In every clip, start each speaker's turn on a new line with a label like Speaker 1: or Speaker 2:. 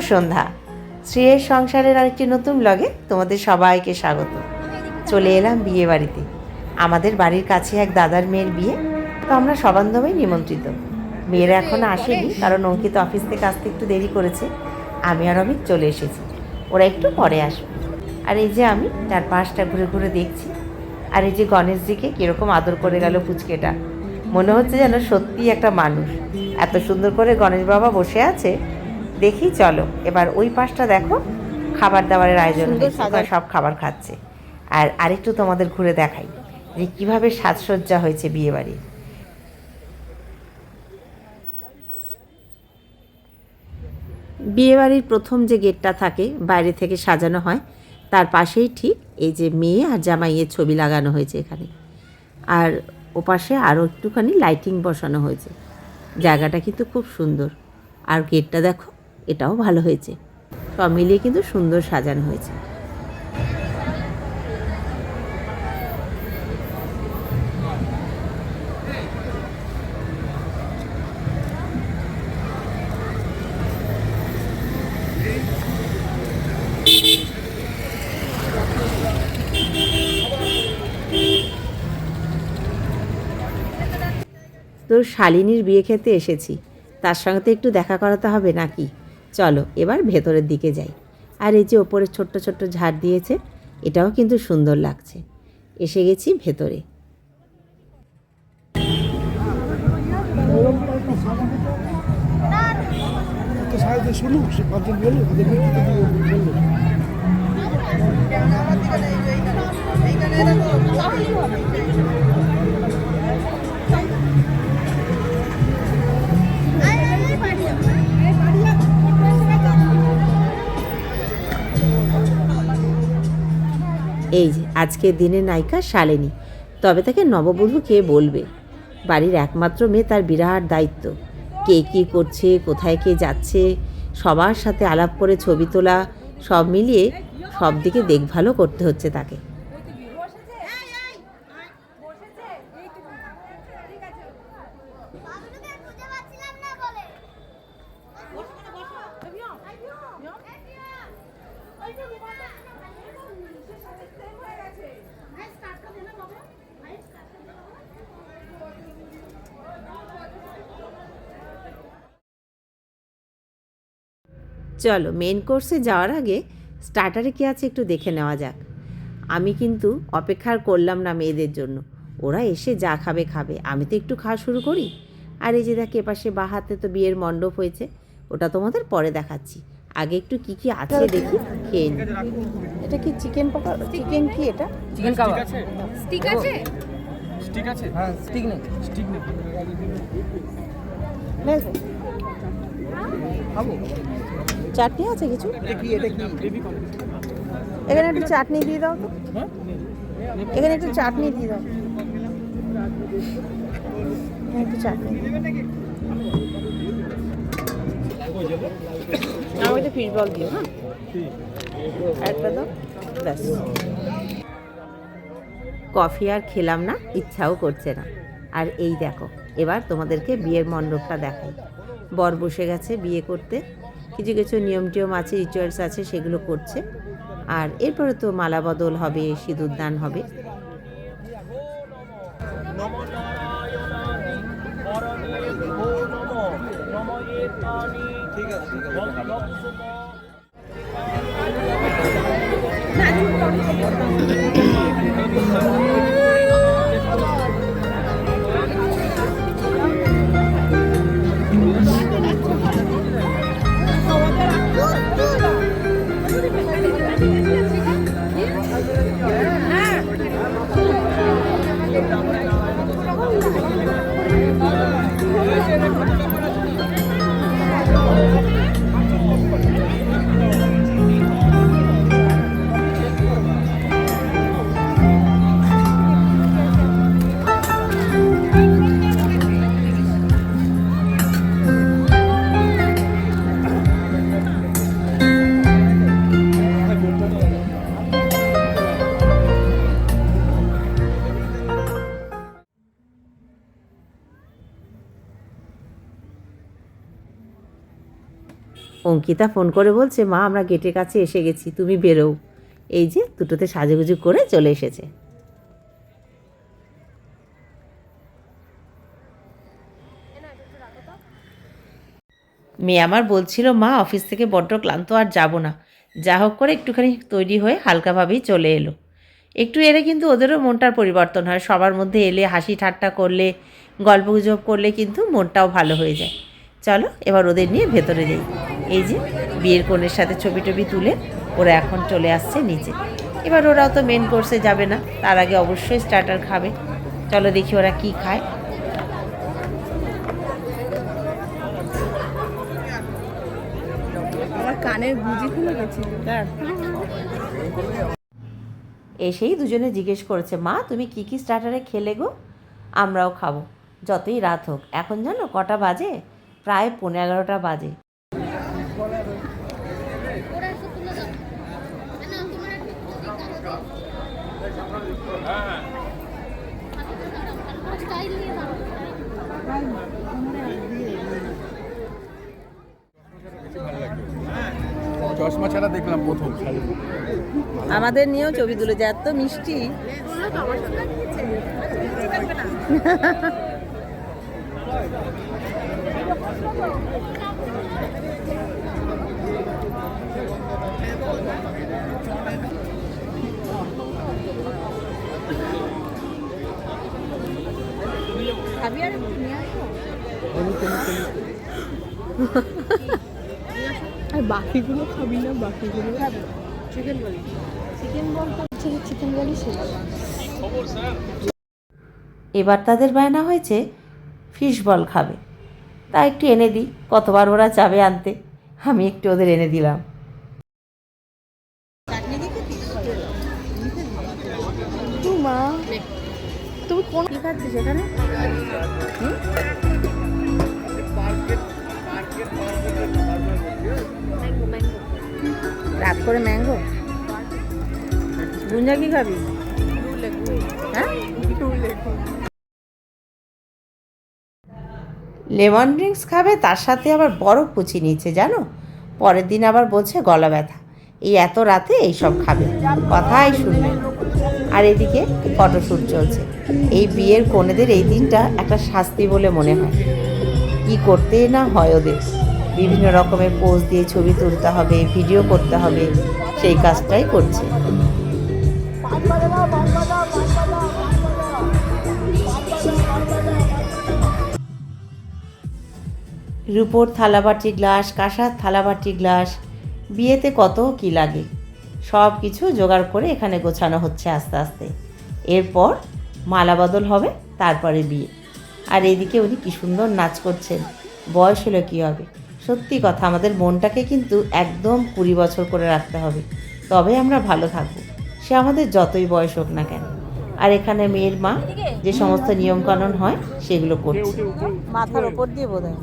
Speaker 1: সন্ধ্যা। শ্রেয়ের সংসারের আরেকটি নতুন ব্লগে তোমাদের সবাইকে স্বাগত। চলে এলাম বিয়ে বাড়িতে। আমাদের বাড়ির কাছে এক দাদার মেয়ের বিয়ে। তো আমরা সবান্ধবেই নিমন্ত্রিত। মেয়েরা এখনও আসেনি, কারণ অঙ্কিত অফিস থেকে আসতে একটু দেরি করেছে। আমি আর অমিত চলে এসেছি। ওরা একটু পরে আসবে। আর এই যে আমি চার পাঁচটা ঘুরে ঘুরে দেখছি। আর এই যে গণেশজিকে কীরকম আদর করে গেল পুচকেটা। মনে হচ্ছে যেন সত্যিই একটা মানুষ। এত সুন্দর করে গণেশ বাবা বসে আছে দেখি চলো। এবার ওই পাশটা দেখো খাবার দাবারের আয়োজন সব খাবার খাচ্ছে। আর আরেকটু তোমাদের ঘুরে দেখাই যে কীভাবে সাজসজ্জা হয়েছে বিয়ে বাড়ির বিয়েবাড়ির প্রথম যে গেটটা থাকে বাইরে থেকে সাজানো হয় তার পাশেই ঠিক এই যে মেয়ে আর জামাইয়ের ছবি লাগানো হয়েছে এখানে। আর ওপাশে আরও একটুখানি লাইটিং বসানো হয়েছে। জায়গাটা কিন্তু খুব সুন্দর। আর গেটটা দেখো এটাও ভালো হয়েছে। সব মিলিয়ে কিন্তু সুন্দর সাজানো হয়েছে। তোর শালিনীর বিয়ে খেতে এসেছি। তার সঙ্গে তো একটু দেখা করাতে হবে নাকি? চলো, এবার ভেতরের দিকে যাই। আর এই যে ওপরে ছোট্ট ছোট্ট ঝাড় দিয়েছে, এটাও কিন্তু সুন্দর লাগছে। এসে গেছি ভেতরে। এই যে আজকের দিনের নায়িকা শালিনী। তবে তাকে নববধূ কে বলবে? বাড়ির একমাত্র মেয়ে তার বিরাট দায়িত্ব। কে কী করছে, কোথায় কে যাচ্ছে, সবার সাথে আলাপ করে ছবি তোলা, সব মিলিয়ে সব দিকে দেখভালও করতে হচ্ছে তাকে
Speaker 2: খুঁজে পাচ্ছিলাম না বলে
Speaker 1: চলো মেন কোর্সে যাওয়ার আগে স্টার্টারে কী আছে একটু দেখে নেওয়া যাক। আমি কিন্তু অপেক্ষার করলাম না মেয়েদের জন্য। ওরা এসে যা খাবে খাবে। আমি তো একটু খাওয়া শুরু করি। আর এই যে দেখ এপাশে বা হাতে তো বিয়ের মণ্ডপ হয়েছে ওটা তোমাদের পরে দেখাচ্ছি। আগে একটু কি কি আছে দেখি খেয়ে নিই। এটা কি চিকেন পকোড়া? চিকেন কি এটা?
Speaker 3: চিকেন কাবাব
Speaker 2: ঠিক আছে?
Speaker 3: স্টিক আছে? হ্যাঁ স্টিক নেই। স্টিক নেই। খাব?
Speaker 1: চাটনি আছে কিছু? এখানে একটু চাটনি দিয়ে দাও তো।
Speaker 3: হ্যাঁ?
Speaker 1: এখানে একটু চাটনি দিয়ে দাও। একটু চাটনি। আমার একটা ফিশ বল দিও হ্যাঁ? একটা দাও ব্যাস। কফি আর খেলাম না ইচ্ছাও করছে না। আর এই দেখো এবার তোমাদেরকে বিয়ের মণ্ডপটা দেখাই। বর বসে গেছে বিয়ে করতে। কিছু কিছু নিয়ম টিয়ম আছে রিচুয়ালস আছে, সেগুলো করছে। আর এরপরে তো মালা বদল হবে সিঁদুর দান হবে। অঙ্কিতা ফোন করে বলছে, মা, আমরা গেটের কাছে এসে গেছি, তুমি বেরোও। এই যে দুটোতে সাজুগুজু করে চলে এসেছে। মেয়ে আমার বলছিল, মা, অফিস থেকে বড্ড ক্লান্ত, আর যাব না। যা হোক করে একটুখানি তৈরি হয়ে হালকাভাবেই চলে এলো। একটু এলে কিন্তু ওদেরও মনটার পরিবর্তন হয়। সবার মধ্যে এলে, হাসি ঠাট্টা করলে, গল্পগুজব করলে কিন্তু মনটাও ভালো হয়ে যায়। চলো, এবার ওদের নিয়ে ভেতরে যাই। এই যে বিয়ের কনের সাথে ছবি টবি তুলে ওরা এখন চলে আসছে নিচে। এবার ওরাও তো মেন কোর্সে যাবে না তার আগে অবশ্যই স্টার্টার খাবে। চলো দেখি ওরা কি খায়।
Speaker 4: আমার কানের গুজি খুলে গেছিল
Speaker 1: এসেই দুজনে জিজ্ঞেস করেছে মা তুমি কি কি স্টার্টারে খেলে গো? আমরাও খাব। যতই রাত হোক। এখন জানো কটা বাজে? প্রায় পনেরো এগারোটা বাজে
Speaker 2: ওরা একটু তুলে দাও না তোমার একটু স্টাইল নিয়ে দাও
Speaker 3: চশমা ছাড়া দেখলাম প্রথম।
Speaker 4: আমাদের নিয়েও ছবি তুলে যে এত মিষ্টি খাবি আর একটু নিয়ে আসো আর বাকিগুলো খাবি না বাকিগুলো খাবি চিকেন বল। চিকেন বল তো হচ্ছে চিকেন শেষ।
Speaker 1: এবার তাদের বায়না হয়েছে ফিশ বল খাবে। তা একটু এনে দিই কতবার ওরা যাবে আনতে। আমি একটু ওদের এনে দিলাম।
Speaker 4: মা। তুমি কোন কি খাচ্ছিস এখানে? রাত করে ম্যাঙ্গো? গুঞ্জা কি খাবি? হ্যাঁ?
Speaker 1: লেমন ড্রিঙ্কস খাবে, তার সাথে আবার বরফ কুচি নিচ্ছে জানো? পরের দিন আবার বলছে গলা ব্যথা। এই এত রাতে এইসব খাবে। কথাই শুনবে আর এদিকে ফটোশ্যুট চলছে। এই বিয়ের কনেদের এই দিনটা একটা শাস্তি বলে মনে হয়। কি করতে না হয় ওদের। বিভিন্ন রকমের পোজ দিয়ে ছবি তুলতে হবে ভিডিও করতে হবে, সেই কাজটাই করছে। রূপোর থালাবাটি গ্লাস, কাঁসার থালাবাটি গ্লাস, বিয়েতে কত কি লাগে? সব কিছু জোগাড় করে এখানে গোছানো হচ্ছে আস্তে আস্তে। এরপর মালা বদল হবে, তারপরে বিয়ে। আর এদিকে উনি কী সুন্দর নাচ করছেন। বয়স হলে কী হবে? সত্যি কথা আমাদের মনটাকে কিন্তু একদম কুড়ি বছর করে রাখতে হবে। তবে আমরা ভালো থাকব। সে আমাদের যতই বয়স হোক না কেন। আর এখানে মেয়ের মা যে সমস্ত নিয়মকানুন হয় সেগুলো করছে।
Speaker 4: মাথার ওপর দিয়ে বোধ হয়।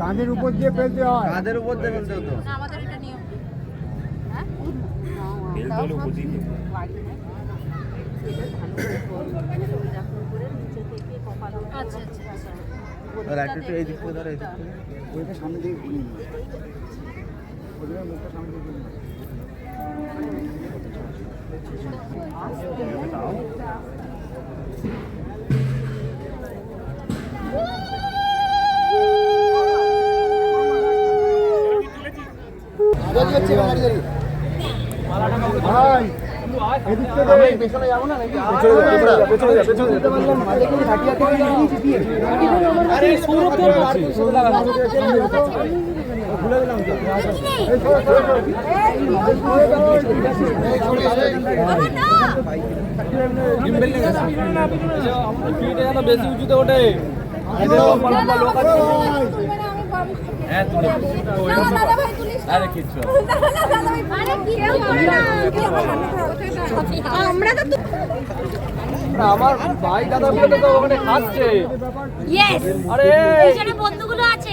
Speaker 5: কাঁধের উপর দিয়ে ফেলতে হয়।
Speaker 3: কাদের উপর দেবেন তো
Speaker 2: আমাদের এটা নিয়ম। আচ্ছা আচ্ছা।
Speaker 3: একটু এই দিক থেকে ধরো এই দিক থেকে
Speaker 5: ওইটা সামনে দিয়ে ঘুরিয়ে নিই ওইটা মুখটা সামনে দিয়ে ঘুরিয়ে ভাই।
Speaker 3: বেশি উঁচুতে ওঠে হ্যাঁ
Speaker 2: দাদা ভাই তুলিস
Speaker 3: আরে কিচ্ছু
Speaker 2: আরে কি আমরা তো
Speaker 3: আমার ভাই দাদা বলে তো ওখানে খাচ্ছে। আরে
Speaker 2: বন্ধুগুলো আছে।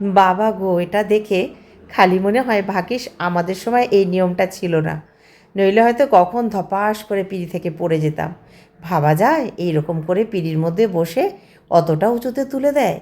Speaker 1: বাবা গো, এটা দেখে খালি মনে হয় ভাগ্যিস আমাদের সময় এই নিয়মটা ছিল না। নইলে হয়তো কখন ধপাস করে পিড়ি থেকে পড়ে যেতাম। ভাবা যায় এই রকম করে পিড়ির মধ্যে বসে অতটা উঁচুতে তুলে দেয়।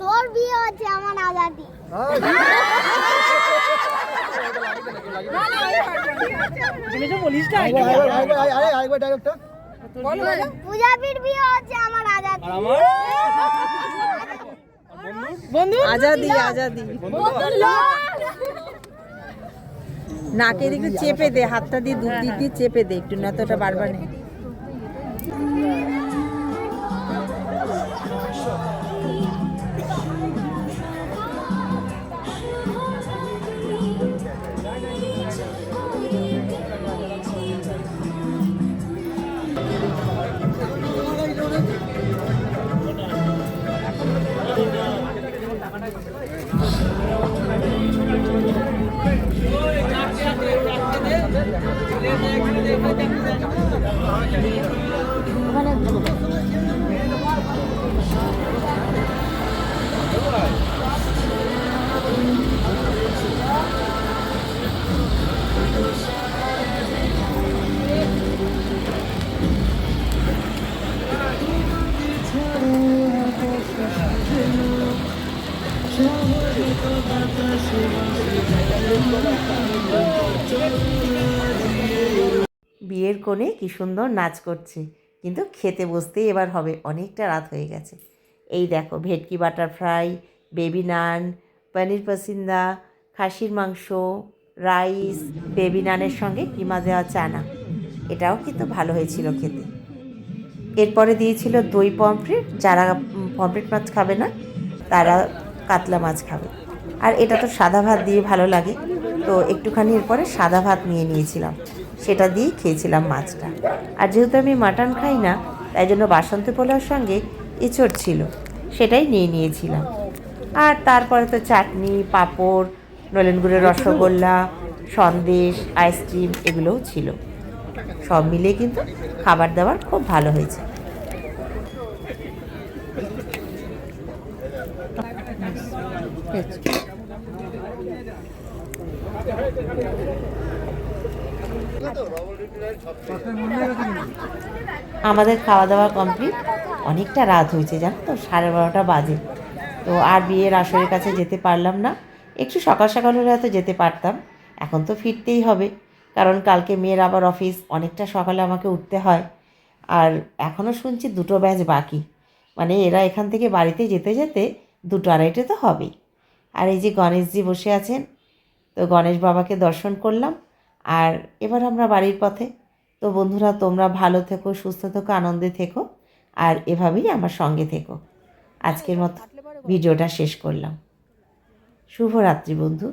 Speaker 2: তোর বিয়ে হচ্ছে আমার আজাদি।
Speaker 4: তুমি তো বলিস না
Speaker 5: আরেকবার আরেকবার আরে আরেকবার ডায়লগটা
Speaker 2: পূজাবির বিয়ে হচ্ছে আমার আজাদি।
Speaker 4: বন্ধু?
Speaker 1: আজাদি আজাদি। নাকে দেখে চেপে দে, হাতটা দিয়ে দুধ দিয়ে চেপে দে একটু, না তো ওটা বারবার নেই। কোণে কি সুন্দর নাচ করছে। কিন্তু খেতে বসতেই এবার হবে, অনেকটা রাত হয়ে গেছে। এই দেখো, ভেটকি butter fry, baby naan, paneer pasanda, খাসির মাংস, রাইস, বেবি নানের সঙ্গে কিমা দেওয়া চানা। এটাও কিন্তু ভালো হয়েছিল খেতে। এরপরে দিয়েছিল দই পমফ্রেট, যারা পমফ্রেট মাছ খাবে না, তারা কাতলা মাছ খাবে। আর এটা তো সাদা ভাত দিয়ে ভালো লাগে। তো একটুখানি এরপরে সাদা ভাত নিয়ে নিয়েছিলাম। সেটা দিয়েই খেয়েছিলাম মাছটা। আর যেহেতু আমি মাটন খাই না তাই জন্য বাসন্তী পোলাওর সঙ্গে এঁচড় ছিল সেটাই নিয়ে নিয়েছিলাম। আর তারপরে তো চাটনি পাঁপড় নলেন গুড়ের রসগোল্লা সন্দেশ আইসক্রিম এগুলোও ছিল। সব মিলিয়ে কিন্তু খাবার দাবার খুব ভালো হয়েছে। আমাদের খাওয়া দাওয়া কমপ্লিট। অনেকটা রাত হয়েছে, জানো তো? সাড়ে বারোটা বাজে। তো আর বিয়ের আসরের কাছে যেতে পারলাম না। একটু সকাল সকাল হলে হয়তো যেতে পারতাম। এখন তো ফিরতেই হবে। কারণ কালকে মেয়ের আবার অফিস, অনেকটা সকালে আমাকে উঠতে হয়। আর এখনও শুনছি দুটো ব্যাচ বাকি। মানে এরা এখান থেকে বাড়িতে যেতে যেতে দুটো আড়াইটে তো হবেই আর এই যে গণেশজি বসে আছেন, তো গণেশ বাবাকে দর্শন করলাম। আর এবার আমরা বাড়ির পথে তো বন্ধুরা তোমরা ভালো থেকো সুস্থ থেকো আনন্দে থেকো আর এভাবেই আমার সঙ্গে থেকো। আজকের মতো ভিডিওটা শেষ করলাম। শুভরাত্রি বন্ধু।